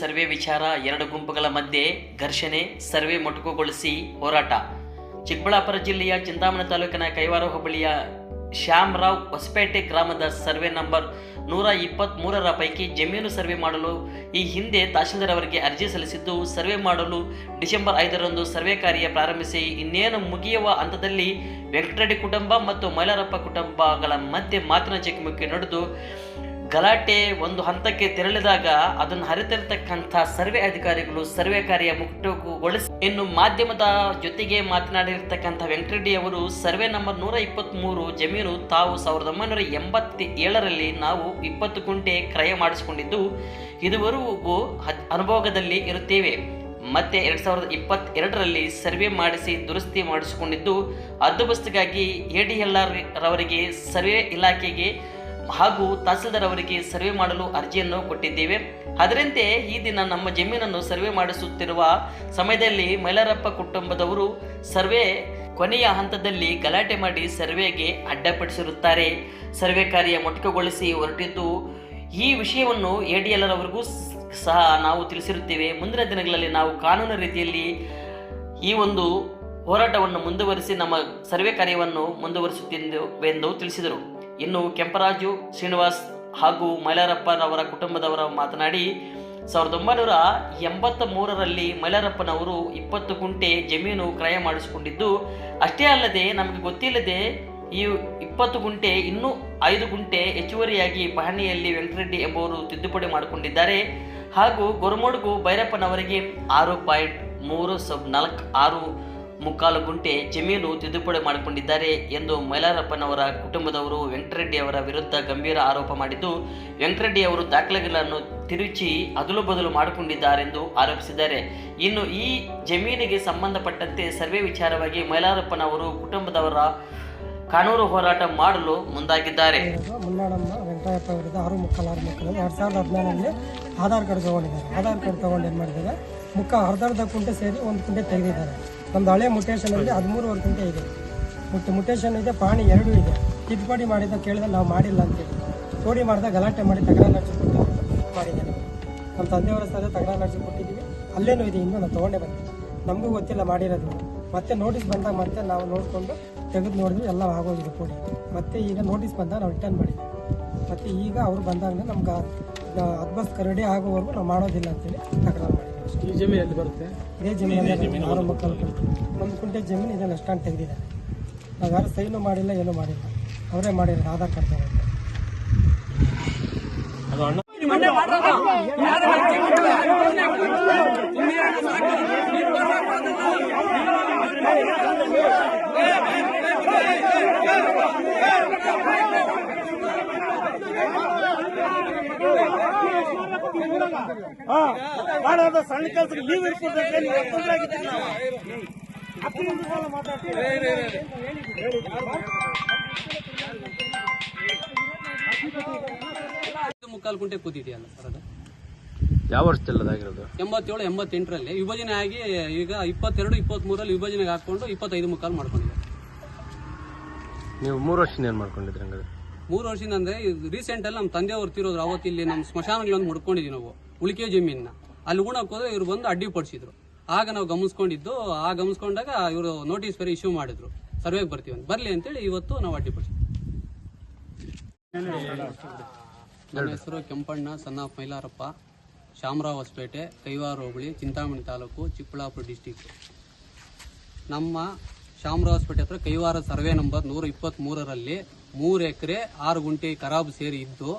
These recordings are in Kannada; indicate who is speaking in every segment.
Speaker 1: ಸರ್ವೆ ವಿಚಾರ ಎರಡು ಗುಂಪುಗಳ ಮಧ್ಯೆ ಘರ್ಷಣೆ ಸರ್ವೆ ಮೊಟಕುಗೊಳಿಸಿ ಹೋರಾಟ. ಚಿಕ್ಕಬಳ್ಳಾಪುರ ಜಿಲ್ಲೆಯ ಚಿಂತಾಮಣಿ ತಾಲೂಕಿನ ಕೈವಾರ ಹೋಬಳಿಯ ಶ್ಯಾಮರಾವ್ ಹೊಸಪೇಟೆ ಗ್ರಾಮದ ಸರ್ವೆ ನಂಬರ್ ನೂರ ಇಪ್ಪತ್ತ್ಮೂರರ ಪೈಕಿ ಜಮೀನು ಸರ್ವೆ ಮಾಡಲು ಈ ಹಿಂದೆ ತಹಶೀಲ್ದಾರ್ ಅವರಿಗೆ ಅರ್ಜಿ ಸಲ್ಲಿಸಿದ್ದು, ಸರ್ವೆ ಮಾಡಲು ಡಿಸೆಂಬರ್ ಐದರಂದು ಸರ್ವೆ ಕಾರ್ಯ ಪ್ರಾರಂಭಿಸಿ ಇನ್ನೇನು ಮುಗಿಯುವ ಹಂತದಲ್ಲಿ ವೆಂಕಟರೆಡ್ಡಿ ಕುಟುಂಬ ಮತ್ತು ಮೈಲಾರಪ್ಪ ಕುಟುಂಬಗಳ ಮಧ್ಯೆ ಮಾತಿನ ಚಕಮಕಿ ನಡೆದು ಗಲಾಟೆ ಒಂದು ಹಂತಕ್ಕೆ ತೆರಳಿದಾಗ ಅದನ್ನು ಹರಿತಿರ್ತಕ್ಕಂಥ ಸರ್ವೆ ಅಧಿಕಾರಿಗಳು ಸರ್ವೆ ಕಾರ್ಯ ಮುಕ್ತಗೊಳಿಸಿ ಇನ್ನು ಮಾಧ್ಯಮದ ಜೊತೆಗೆ ಮಾತನಾಡಿರ್ತಕ್ಕಂಥ ವೆಂಕಟರೆಡ್ಡಿ ಅವರು, ಸರ್ವೆ ನಂಬರ್ ನೂರ ಇಪ್ಪತ್ತ್ಮೂರು ಜಮೀನು ತಾವು ಸಾವಿರದ ಒಂಬೈನೂರ ಎಂಬತ್ತ ಏಳರಲ್ಲಿ ನಾವು ಇಪ್ಪತ್ತು ಗುಂಟೆ ಕ್ರಯ ಮಾಡಿಸಿಕೊಂಡಿದ್ದು, ಇದುವರೆಗೂ ಅನುಭವದಲ್ಲಿ ಇರುತ್ತೇವೆ. ಮತ್ತೆ ಎರಡ್ ಸಾವಿರದ ಇಪ್ಪತ್ತೆರಡರಲ್ಲಿ ಸರ್ವೆ ಮಾಡಿಸಿ ದುರಸ್ತಿ ಮಾಡಿಸಿಕೊಂಡಿದ್ದು ಹದ್ದುಬಸ್ತಿಗಾಗಿ ಎ ಡಿ ಎಲ್ ಆರ್ ರವರಿಗೆ ಸರ್ವೆ ಇಲಾಖೆಗೆ ಹಾಗೂ ತಹಸೀಲ್ದಾರ್ ಅವರಿಗೆ ಸರ್ವೆ ಮಾಡಲು ಅರ್ಜಿಯನ್ನು ಕೊಟ್ಟಿದ್ದೇವೆ. ಅದರಂತೆ ಈ ದಿನ ನಮ್ಮ ಜಮೀನನ್ನು ಸರ್ವೆ ಮಾಡಿಸುತ್ತಿರುವ ಸಮಯದಲ್ಲಿ ಮೈಲಾರಪ್ಪ ಕುಟುಂಬದವರು ಸರ್ವೆ ಕೊನೆಯ ಹಂತದಲ್ಲಿ ಗಲಾಟೆ ಮಾಡಿ ಸರ್ವೆಗೆ ಅಡ್ಡಪಡಿಸಿರುತ್ತಾರೆ. ಸರ್ವೆ ಕಾರ್ಯ ಮೊಟಕುಗೊಳಿಸಿ ಹೊರಟಿದ್ದು, ಈ ವಿಷಯವನ್ನು ಎ ಡಿ ಎಲ್ ಅವರಿಗೂ ಸಹ ನಾವು ತಿಳಿಸಿರುತ್ತೇವೆ. ಮುಂದಿನ ದಿನಗಳಲ್ಲಿ ನಾವು ಕಾನೂನು ರೀತಿಯಲ್ಲಿ ಈ ಒಂದು ಹೋರಾಟವನ್ನು ಮುಂದುವರಿಸಿ ನಮ್ಮ ಸರ್ವೆ ಕಾರ್ಯವನ್ನು ಮುಂದುವರಿಸುತ್ತೆಂದು ತಿಳಿಸಿದರು. ಇನ್ನು ಕೆಂಪರಾಜು ಶ್ರೀನಿವಾಸ್ ಹಾಗೂ ಮೈಲಾರಪ್ಪನವರ ಕುಟುಂಬದವರ ಮಾತನಾಡಿ, ಸಾವಿರದ ಒಂಬೈನೂರ ಎಂಬತ್ತ ಮೂರರಲ್ಲಿ ಮೈಲಾರಪ್ಪನವರು ಇಪ್ಪತ್ತು ಗುಂಟೆ ಜಮೀನು ಕ್ರಯ ಮಾಡಿಸಿಕೊಂಡಿದ್ದು, ಅಷ್ಟೇ ಅಲ್ಲದೆ ನಮಗೆ ಗೊತ್ತಿಲ್ಲದೆ ಈ ಇಪ್ಪತ್ತು ಗುಂಟೆ ಇನ್ನೂ ಐದು ಗುಂಟೆ ಹೆಚ್ಚುವರಿಯಾಗಿ ಪಹಣಿಯಲ್ಲಿ ವೆಂಕಟರೆಡ್ಡಿ ಎಂಬುವರು ತಿದ್ದುಪಡಿ ಮಾಡಿಕೊಂಡಿದ್ದಾರೆ. ಹಾಗೂ ಗೊರಮೋಡ್ಗು ಭೈರಪ್ಪನವರಿಗೆ ಆರು ಪಾಯಿಂಟ್ ಮೂರು ಸಬ್ ನಾಲ್ಕು ಆರು ಮುಕ್ಕಾಲು ಗುಂಟೆ ಜಮೀನು ತಿದ್ದುಪಡಿ ಮಾಡಿಕೊಂಡಿದ್ದಾರೆ ಎಂದು ಮೈಲಾರಪ್ಪನವರ ಕುಟುಂಬದವರು ವೆಂಕಟರೆಡ್ಡಿ ಅವರ ವಿರುದ್ಧ ಗಂಭೀರ ಆರೋಪ ಮಾಡಿದ್ದು, ವೆಂಕಟರೆಡ್ಡಿ ಅವರು ದಾಖಲೆಗಳನ್ನು ತಿರುಚಿ ಅದಲು ಬದಲು ಮಾಡಿಕೊಂಡಿದ್ದಾರೆಂದು ಆರೋಪಿಸಿದ್ದಾರೆ. ಇನ್ನು ಈ ಜಮೀನಿಗೆ ಸಂಬಂಧಪಟ್ಟಂತೆ ಸರ್ವೆ ವಿಚಾರವಾಗಿ ಮೈಲಾರಪ್ಪನವರು ಕುಟುಂಬದವರ ಕಾನೂನು ಹೋರಾಟ ಮಾಡಲು ಮುಂದಾಗಿದ್ದಾರೆ.
Speaker 2: ಆಧಾರ್ ಕಾರ್ಡ್ ಆಧಾರ್ ಮಾಡಿದ್ದಾರೆ? ಅರ್ಧ ಅರ್ಧ ಕುಂಟೆ ಸೇರಿ ಒಂದು ಕುಂಟೆ ತೆಗೆದಿದ್ದಾರೆ. ನಮ್ದು ಹಳೆ ಮುಟೇಶನಲ್ಲಿ ಹದಿಮೂರುವರೆ ಕುಂಟೆ ಇದೆ. ಮತ್ತು ಮುಟೇಶನ್ ಇದೆ, ಪಾಣಿ ಎರಡೂ ಇದೆ. ತಿದ್ದುಪಡಿ ಮಾಡಿದ ಕೇಳಿದ ನಾವು ಮಾಡಿಲ್ಲ ಅಂತೇಳಿ ತೋಡಿ ಮಾಡಿದಾಗ ಗಲಾಟೆ ಮಾಡಿ ತಗರ ಅರ್ಜಿ ಮಾಡಿದೆ. ನಮ್ಮ ತಂದೆಯವರ ಸಹ ತಗರ ನಡೆಸಿಕೊಟ್ಟಿದ್ದೀವಿ ಕೊಟ್ಟಿದ್ದೀವಿ ಅಲ್ಲೇನೂ ಇದೆ, ಇನ್ನೂ ನಾವು ತೊಗೊಂಡೇ ಬಂದಿದ್ದೀವಿ ನಮಗೂ ಗೊತ್ತಿಲ್ಲ ಮಾಡಿರೋದು. ಮತ್ತೆ ನೋಟಿಸ್ ಬಂದಾಗ ಮತ್ತೆ ನಾವು ನೋಡಿಕೊಂಡು ತೆಗೆದು ನೋಡಿದ್ವಿ, ಎಲ್ಲ ಆಗೋಗಿದೆ ಕೂಡಿ ಮತ್ತೆ ಈಗ ನೋಟಿಸ್ ಬಂದಾಗ ನಾವು ರಿಟರ್ನ್ ಮಾಡಿದ್ವಿ. ಮತ್ತೆ ಈಗ ಅವ್ರು ಬಂದಾಗ ನಮ್ಗೆ ಅದ್ಬಸ್ ಕರಡಿ ಆಗೋವರೆಗೂ ನಾವು ಮಾಡೋದಿಲ್ಲ ಅಂತೇಳಿ ತಕರಾರು ಅಷ್ಟೇ.
Speaker 3: ಈ ಜಮೀನು ಎಲ್ಲಿ ಬರುತ್ತೆ
Speaker 2: ಇದೇ ಜಮೀನು ಅವರ ಮಕ್ಕಳು ಒಂದು ಕುಂಟೆ ಜಮೀನು ಇದನ್ನು ಅಷ್ಟಾಂಡ್ ತೆಗೆದಿದ್ದಾರೆ ನಾವು ಯಾರು ಸೈನು ಮಾಡಿಲ್ಲ ಏನೂ ಮಾಡಿಲ್ಲ ಅವರೇ ಮಾಡಿರೋದು ಆಧಾರ್ ಕಾರ್ಡ್ ತಗೊಂಡು
Speaker 3: ಅದು ಅಣ್ಣ
Speaker 4: ಮಾಡೋದು ಸಣ್ಣ ಕೆಲಸಕ್ಕೆ ನೀವು ಇಟ್ಕೊಡ್ಬೇಕು ನೀವು ತೊಂದರೆ
Speaker 5: ಮುಕ್ಕಾಲು ಕುಂಟೆ ಕೂತಿದೆಯಲ್ಲ ಸರ್ ಅದು?
Speaker 3: ಯಾವ ವರ್ಷದಲ್ಲದಾಗಿರೋದು
Speaker 5: ಎಂಬತ್ತೇಳು ಎಂಬತ್ತೆಂಟರಲ್ಲಿ. ವಿಭಜನೆ ಆಗಿ ಈಗ ಇಪ್ಪತ್ತೆರಡು ಇಪ್ಪತ್ತ್ಮೂರಲ್ಲಿ ವಿಭಜನೆಗೆ ಹಾಕೊಂಡು ಇಪ್ಪತ್ತೈದು ಮುಕ್ಕಾಲು ಮಾಡ್ಕೊಂಡಿದ್ದೆ
Speaker 3: ನೀವು ಮೂರು ವರ್ಷದಿಂದ ಏನ್ ಮಾಡ್ಕೊಂಡಿದ್ರಿ ಹಂಗಾದ್ರೆ?
Speaker 5: ಮೂರು ವರ್ಷದಿಂದ ಅಂದ್ರೆ ರೀಸೆಂಟ್ ಅಲ್ಲಿ ನಮ್ಮ ತಂದೆಯವರು ತಿರೋದ್ರು, ಅವತ್ತು ಇಲ್ಲಿ ನಮ್ಮ ಸ್ಮಶಾನಗಳಲ್ಲಿ ಒಂದು ಮುಡ್ಕೊಂಡಿದ್ವಿ ನಾವು, ಉಳಿಕೆ ಜಮೀನ್ ಅಲ್ಲಿ ಉಣಕ್ ಹೋದ್ರೆ ಇವ್ರು ಬಂದು ಅಡ್ಡಿಪಡಿಸಿದ್ರು ಆಗ ನಾವು ಗಮನಿಸ್ಕೊಂಡಿದ್ದು, ಆ ಗಮನಿಸ್ಕೊಂಡಾಗ ಇವರು ನೋಟಿಸ್ ಬೇರೆ ಇಶ್ಯೂ ಮಾಡಿದ್ರು. ಸರ್ವೆಗ್ ಬರ್ತೀವಿ ಅಂತ. ಬರ್ಲಿ ಅಂತೇಳಿ ಇವತ್ತು ನಾವು ಅಡ್ಡಿಪಡಿಸಿದ್ವಿ ನನ್ನ ಹೆಸರು ಕೆಂಪಣ್ಣ ಸಣ್ಣ ಮೈಲಾರಪ್ಪ ಶಾಮರಾವ್ ಹೊಸಪೇಟೆ ಕೈವಾರ ಹೋಬಳಿ, ಚಿಂತಾಮಣಿ ತಾಲೂಕು, ಚಿಕ್ಕಬಳ್ಳಾಪುರ ಡಿಸ್ಟಿಕ್ ನಮ್ಮ ಶಾಮರಾವ್ ಹೊಸಪೇಟೆ ಹತ್ರ ಕೈವಾರ ಸರ್ವೆ ನಂಬರ್ ನೂರ ಇಪ್ಪತ್ತ್ ಮೂರರಲ್ಲಿ ಮೂರು ಎಕರೆ, ಆರು ಗುಂಟೆ ಖರಾಬ್ ಸೇರಿ ಇದ್ದು,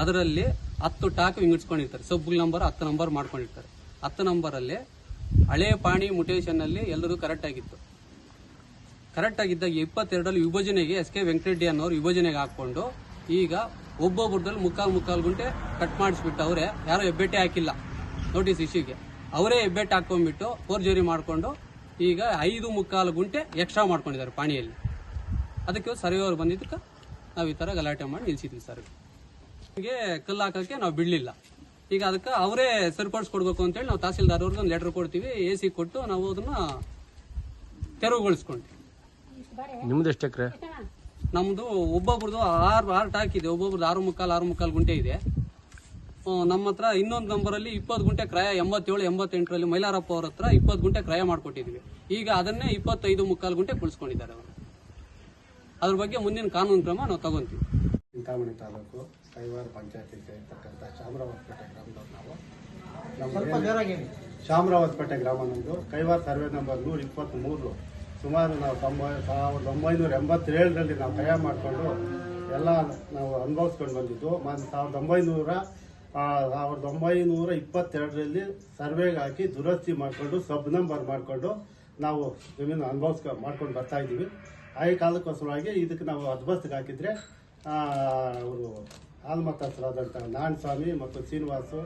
Speaker 5: ಅದರಲ್ಲಿ ಹತ್ತು ಟಾಕ್ ವಿಂಗಡಿಸ್ಕೊಂಡಿರ್ತಾರೆ. ಸಬ್ ನಂಬರ್ ಹತ್ತು ನಂಬರ್ ಮಾಡ್ಕೊಂಡಿರ್ತಾರೆ. ಹತ್ತು ನಂಬರಲ್ಲಿ ಹಳೆ ಪಾಣಿ ಮುಟೇಶನ್ನಲ್ಲಿ ಎಲ್ಲರೂ ಕರೆಕ್ಟ್ ಆಗಿತ್ತು. ಕರೆಕ್ಟ್ ಆಗಿದ್ದಾಗ ಇಪ್ಪತ್ತೆರಡರಲ್ಲಿ ವಿಭಜನೆಗೆ ಎಸ್ ಕೆ ವೆಂಕಟರೆಡ್ಡಿ ಅನ್ನೋರು ವಿಭಜನೆಗೆ ಹಾಕೊಂಡು ಈಗ ಒಬ್ಬೊಬ್ಬರದಲ್ಲಿ ಮುಕ್ಕಾಲು ಮುಕ್ಕಾಲು ಗುಂಟೆ ಕಟ್ ಮಾಡಿಸ್ಬಿಟ್ಟು ಅವರೇ ಯಾರೋ ಹೆಬ್ಬೆಟ್ಟೆ ಹಾಕಿಲ್ಲ. ನೋಟಿಸ್ ಇಶ್ಯೂಗೆ ಅವರೇ ಹೆಬ್ಬೆಟ್ಟೆ ಹಾಕೊಂಡ್ಬಿಟ್ಟು ಫೋರ್ಜರಿ ಮಾಡಿಕೊಂಡು, ಈಗ ಐದು ಮುಕ್ಕಾಲು ಗುಂಟೆ ಎಕ್ಸ್ಟ್ರಾ ಮಾಡ್ಕೊಂಡಿದ್ದಾರೆ ಪಾಣಿಯಲ್ಲಿ. ಅದಕ್ಕೆ ಸರಿಯವರು ಬಂದಿದ್ದಕ್ಕೆ ನಾವು ಈ ಥರ ಗಲಾಟೆ ಮಾಡಿ ನಿಲ್ಸಿದ್ವಿ ಸರ್. ಹೀಗೆ ಕಲ್ಲು ಹಾಕೋಕ್ಕೆ ನಾವು ಬಿಡಲಿಲ್ಲ. ಈಗ ಅದಕ್ಕೆ ಅವರೇ ಸರಿಪಡಿಸ್ಕೊಡ್ಬೇಕು ಅಂತೇಳಿ ನಾವು ತಹಸೀಲ್ದಾರ್ ಅವ್ರಿಗೆ ಒಂದು ಲೆಟರ್ ಕೊಡ್ತೀವಿ ಎ ಸಿ ಕೊಟ್ಟು ನಾವು ಅದನ್ನ ತೆರವುಗೊಳಿಸ್ಕೊಂಡ್ವಿ.
Speaker 3: ನಿಮ್ದು ಎಷ್ಟು ಎಕರೆ?
Speaker 5: ನಮ್ದು ಒಬ್ಬೊಬ್ರದ್ದು ಆರು ಆರು ಟಾಕ್ ಇದೆ. ಒಬ್ಬೊಬ್ರದ್ದು ಆರು ಮುಕ್ಕಾಲು ಆರು ಮುಕ್ಕಾಲು ಗುಂಟೆ ಇದೆ. ನಮ್ಮ ಹತ್ರ ಇನ್ನೊಂದು ನಂಬರಲ್ಲಿ ಇಪ್ಪತ್ತು ಗುಂಟೆ ಕ್ರಯ ಎಂಬತ್ತೇಳು ಎಂಬತ್ತೆಂಟರಲ್ಲಿ ಮೈಲಾರಪ್ಪ ಅವ್ರ ಹತ್ರ ಇಪ್ಪತ್ತು ಗುಂಟೆ ಕ್ರಯ ಮಾಡಿಕೊಟ್ಟಿದ್ವಿ. ಈಗ ಅದನ್ನೇ ಇಪ್ಪತ್ತೈದು ಮುಕ್ಕಾಲು ಗುಂಟೆ ಕುಳಿಸ್ಕೊಂಡಿದ್ದಾರೆ ಅವರು. ಅದ್ರ ಬಗ್ಗೆ ಮುಂದಿನ ಕಾನೂನು ಕ್ರಮ ನಾವು ತಗೊಂತೀವಿ.
Speaker 6: ಚಿಂತಾಮಣಿ ತಾಲೂಕು ಕೈವಾರ ಪಂಚಾಯತಿಗೆ ಇರ್ತಕ್ಕಂಥ ಚಾಮರಾಜಪೇಟೆ ಗ್ರಾಮದವ್ರು ನಾವು. ನಮ್ಮ ಚಾಮರಾಜಪೇಟೆ ಗ್ರಾಮ ನಮ್ಮದು ಕೈವಾರ ಸರ್ವೆ ನಂಬರ್ ನೂರ ಇಪ್ಪತ್ತ್ಮೂರು ಸುಮಾರು ನಾವು ತೊಂಬೈ ಸಾವಿರದ ಒಂಬೈನೂರ ಎಂಬತ್ತೇಳರಲ್ಲಿ ನಾವು ತಯಾರು ಮಾಡಿಕೊಂಡು ಎಲ್ಲ ನಾವು ಅನುಭವಿಸ್ಕೊಂಡು ಬಂದಿದ್ದು. ಮತ್ತು ಸಾವಿರದ ಒಂಬೈನೂರ ಆ, ಸಾವಿರದ ಒಂಬೈನೂರ ಇಪ್ಪತ್ತೆರಡರಲ್ಲಿ ಸರ್ವೆಗೆ ಹಾಕಿ ದುರಸ್ತಿ ಮಾಡಿಕೊಂಡು ಸಬ್ ನಂಬರ್ ಮಾಡಿಕೊಂಡು ನಾವು ಜಮೀನು ಅನುಭವಿಸ್ಕೊ ಮಾಡ್ಕೊಂಡು ಬರ್ತಾ ಇದ್ದೀವಿ. ಆ ಸಲುವಾಗಿ ಇದಕ್ಕೆ ನಾವು ಅದ್ಭಸ್ತಕ್ಕೆ ಹಾಕಿದ್ರೆ ಅವರು ಆಲ್ಮತಸ್ರಾದಂಥ ನಾನ್ ಸ್ವಾಮಿ ಮತ್ತು ಶ್ರೀನಿವಾಸು,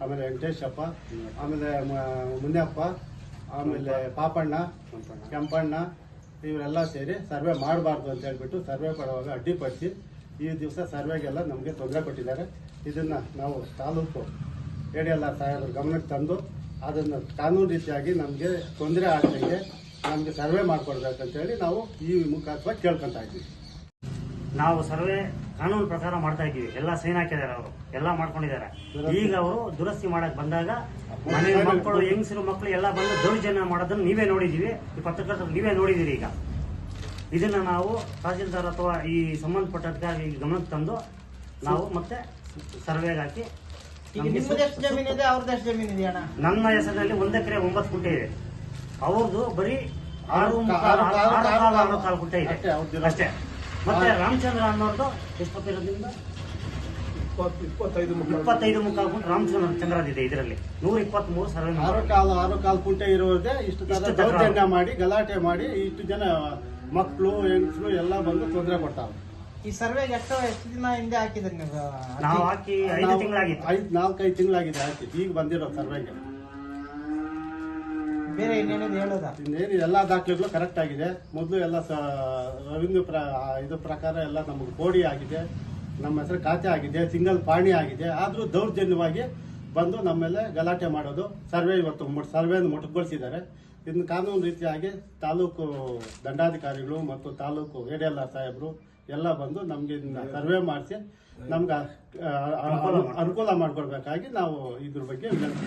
Speaker 6: ಆಮೇಲೆ ವೆಂಕಟೇಶಪ್ಪ, ಆಮೇಲೆ ಮುನ್ಯಪ್ಪ, ಆಮೇಲೆ ಪಾಪಣ್ಣ, ಕೆಂಪಣ್ಣ, ಇವರೆಲ್ಲ ಸೇರಿ ಸರ್ವೆ ಮಾಡಬಾರ್ದು ಅಂತ ಹೇಳ್ಬಿಟ್ಟು ಸರ್ವೆ ಕೊಡುವಾಗ ಅಡ್ಡಿಪಡಿಸಿ ಈ ದಿವಸ ಸರ್ವೆಗೆಲ್ಲ ನಮಗೆ ತೊಂದರೆ ಕೊಟ್ಟಿದ್ದಾರೆ. ಇದನ್ನು ನಾವು ತಾಲೂಕು ಎ ಡಿ ಎಲ್ ಸಾಹೇಬರ ಗಮನಕ್ಕೆ ತಂದು ಅದನ್ನು ಕಾನೂನು ರೀತಿಯಾಗಿ ನಮಗೆ ತೊಂದರೆ ಆಗದಂಗೆ ನಮಗೆ ಸರ್ವೆ ಮಾಡಿಕೊಡ್ಬೇಕಂತೇಳಿ ನಾವು ಈ ಮುಖಾಂತರ ಕೇಳ್ಕೊತಾ ಇದ್ದೀವಿ.
Speaker 4: ನಾವು ಸರ್ವೆ ಕಾನೂನು ಪ್ರಕಾರ ಮಾಡ್ತಾ ಇದ್ದೀವಿ. ಎಲ್ಲ ಸೈನ್ ಹಾಕಿದ್ದಾರೆ ಅವರು. ಎಲ್ಲ ಮಾಡ್ಕೊಂಡಿದ್ದಾರೆ. ಈಗ ಅವರು ದುರಸ್ತಿ ಮಾಡಕ್ ಬಂದಾಗ ಮನೆ ಮಕ್ಕಳು ಹೆಂಗಸರು ಮಕ್ಕಳು ಎಲ್ಲ ಬಂದು ದೌರ್ಜನ್ಯ ಮಾಡೋದನ್ನ ನೀವೇ ನೋಡಿದೀವಿ ಈ ಪತ್ರಕರ್ತರು ನೀವೇ ನೋಡಿದಿರಿ ಈಗ. ಇದನ್ನ ನಾವು ತಹಸೀಲ್ದಾರ್ ಅಥವಾ ಈ ಸಂಬಂಧಪಟ್ಟ ಅಧಿಕಾರಿ ಗಮನಕ್ಕೆ ತಂದು ನಾವು ಮತ್ತೆ ಸರ್ವೆಗೆ ಹಾಕಿ ನಮ್ಗೆ
Speaker 7: ಜಮೀನಿದೆ ಅವ್ರದಷ್ಟು ಜಮೀನಿದೆ ಅಣ್ಣ
Speaker 4: ನನ್ನ ಹೆಸರಿನಲ್ಲಿ ಒಂದು ಎಕರೆ ಒಂಬತ್ತು ಗುಂಟೆ ಇದೆ. ಅವ್ರದ್ದು ಬರೀ ಆರು
Speaker 6: ಆರು
Speaker 4: ಮುಕ್ಕಾಲು,
Speaker 6: ಆರು
Speaker 4: ಆರು
Speaker 6: ಆರು
Speaker 4: ಕಾಲು, ಆರು ಕಾಲು ಗುಂಟೆ ಇದೆ.
Speaker 6: ಅಷ್ಟೇ,
Speaker 4: ಮತ್ತೆ ರಾಮಚಂದ್ರ ಅನ್ನೋರ್ದು ಎಷ್ಟೊತ್ತಿರೋದ್ರಿಂದ? ಇಪ್ಪತ್ತೈದು ಮುಖ ಗುಂಟೆ. ರಾಮಚಂದ್ರ ಚಂದ್ರದಿದೆ ಇದರಲ್ಲಿ. ನೂರ ಇಪ್ಪತ್ತ್ ಮೂರು ಸರ್ವೆ
Speaker 6: ಆರು ಕಾಲು ಆರು ಕಾಲು ಕುಂಟೆ ಇರೋದೇ ಇಷ್ಟು ತರ
Speaker 4: ಇಷ್ಟು
Speaker 6: ದೌರ್ಜನ್ಯ ಮಾಡಿ ಗಲಾಟೆ ಮಾಡಿ ಇಷ್ಟು ಜನ ಮಕ್ಕಳು ಹೆಂಗಸರು ಎಲ್ಲ ಬಂದು ತೊಂದರೆ ಕೊಡ್ತಾರೆ
Speaker 7: ಈ ಸರ್ವೆಗೆ ಎಷ್ಟು ಎಷ್ಟು ದಿನ ಹಿಂದೆ ಹಾಕಿದ್ರಿ ನೀವು?
Speaker 4: ನಾವು ಹಾಕಿ ಐದು ತಿಂಗಳಾಗಿತ್ತು.
Speaker 6: ಐದು ನಾಲ್ಕೈದು ತಿಂಗಳಾಗಿದೆ ಹಾಕಿ ಈಗ ಬಂದಿರೋ ಸರ್ವೆಗೆ. ಇನ್ನೇನು ಎಲ್ಲ ದಾಖಲೆಗಳು ಕರೆಕ್ಟ್ ಆಗಿದೆ. ಮೊದಲು ಎಲ್ಲ ರವೀಂದ್ರ ಪ್ರ ಇದು ಪ್ರಕಾರ ಎಲ್ಲ ನಮಗೆ ಕೋಡಿ ಆಗಿದೆ, ನಮ್ಮ ಹೆಸರು ಖಾತೆ ಆಗಿದೆ, ಸಿಂಗಲ್ ಪಾಣಿ ಆಗಿದೆ. ಆದರೂ ದೌರ್ಜನ್ಯವಾಗಿ ಬಂದು ನಮ್ಮ ಮೇಲೆ ಗಲಾಟೆ ಮಾಡೋದು ಸರ್ವೆ ಇವತ್ತು ಸರ್ವೆಯನ್ನು ಮೊಟಕುಗೊಳಿಸಿದ್ದಾರೆ. ಇದನ್ನು ಕಾನೂನು ರೀತಿಯಾಗಿ ತಾಲೂಕು ದಂಡಾಧಿಕಾರಿಗಳು ಮತ್ತು taluk A D L R ಸಾಹೇಬರು ಎಲ್ಲ ಬಂದು ನಮಗೆ ಸರ್ವೆ ಮಾಡಿಸಿ ನಮ್ಗೆ ಅನುಕೂಲ ಮಾಡಿಕೊಡ್ಬೇಕಾಗಿ ನಾವು ಇದ್ರ ಬಗ್ಗೆ ವಿನಂತಿ.